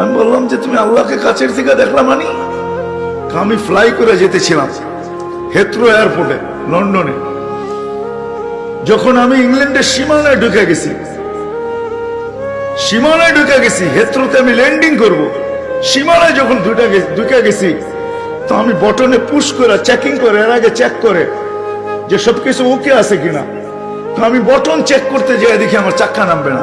আমি বললাম যে তুমি আল্লাহকে কাছের থেকে দেখলাম মানি? আমি ফ্লাই করে যেতেছিলাম হেথ্রো এয়ারপোর্টে লন্ডনে যখন আমি ইংল্যান্ডের সীমানায় ঢুকে গেছি, সীমানায় ঢুকে গেছি হেথ্রোতে আমি ল্যান্ডিং করব। সীমানায় যখন ঢুকে ঢুকে গেছি, তো আমি বটনে পুশ করে চেকিং করে, এর আগে চেক করে যে সবকিছু ওকে আছে কিনা। তো আমি বটন চেক করতে যাই, দেখি আমার চাক্কা নামবে না।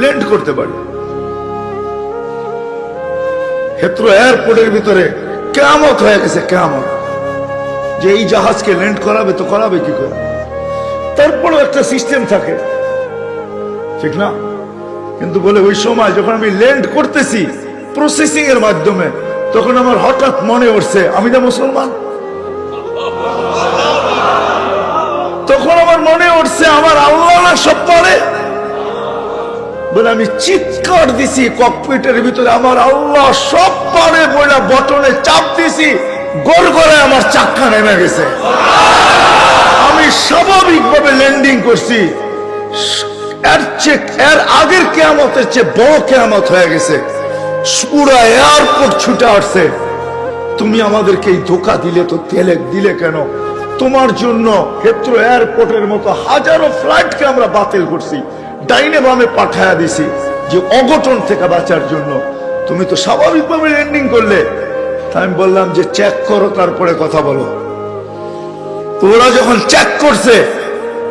ল্যান্ড করতে পারি। হেত্র এয়ারপোর্টের ভিতরে কেমত হয়ে গেছে কেমত যে এই জাহাজকে ল্যান্ড করাবে তো করাবে কি করে? তারপরেও একটা সিস্টেম থাকে। ঠিক না? কিন্তু বলে ওই সময় যখন আমি ল্যান্ড করতেছি প্রসেসিং এর মাধ্যমে, তখন আমার হঠাৎ মনে উঠছে, আমি তো মুসলমান। তখন আমার মনে উঠছে, আমার আল্লাহ সব পারে। বলে আমি চিৎকার দিছি ককপিটের ভিতরে আমার আল্লাহ সব পারে বলে বটনে চাপ দিছি গোল করে আমার চাক্কা নেমে গেছে। আমি স্বাভাবিকভাবে ল্যান্ডিং করছি। এর চেয়ে, এর আগের কেয়ামতের চেয়ে বড় কেয়ামত হয়ে গেছে। পুরা এয়ারপোর্ট ছুটে আসছে। তুমি আমাদেরকে এই ধোকা দিলে তো তেলে দিলে কেন? তোমার জন্য ক্ষেত্র এয়ারপোর্টের মতো হাজারো ফ্লাইটকে আমরা বাতিল করছি। ডাইনে বামে পাঠায়া দিছি যে অঘটন থেকে বাঁচার জন্য। তুমি তো স্বাভাবিকভাবে ল্যান্ডিং করলে। আমি বললাম যে চেক করো, তারপরে কথা বলো। তো ওরা যখন চেক করছে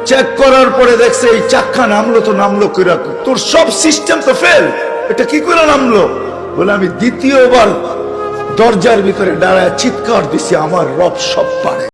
চেক করার পরে দেখছে এই চাক্কা নামলো তো নামলো কিরা তোর সব সিস্টেম তো ফেল এটা কি করে নামলো? বলে, আমি দ্বিতীয়বার দরজার ভিতরে দাঁড়ায় চিৎকার দিছি, আমার রব সব পারে।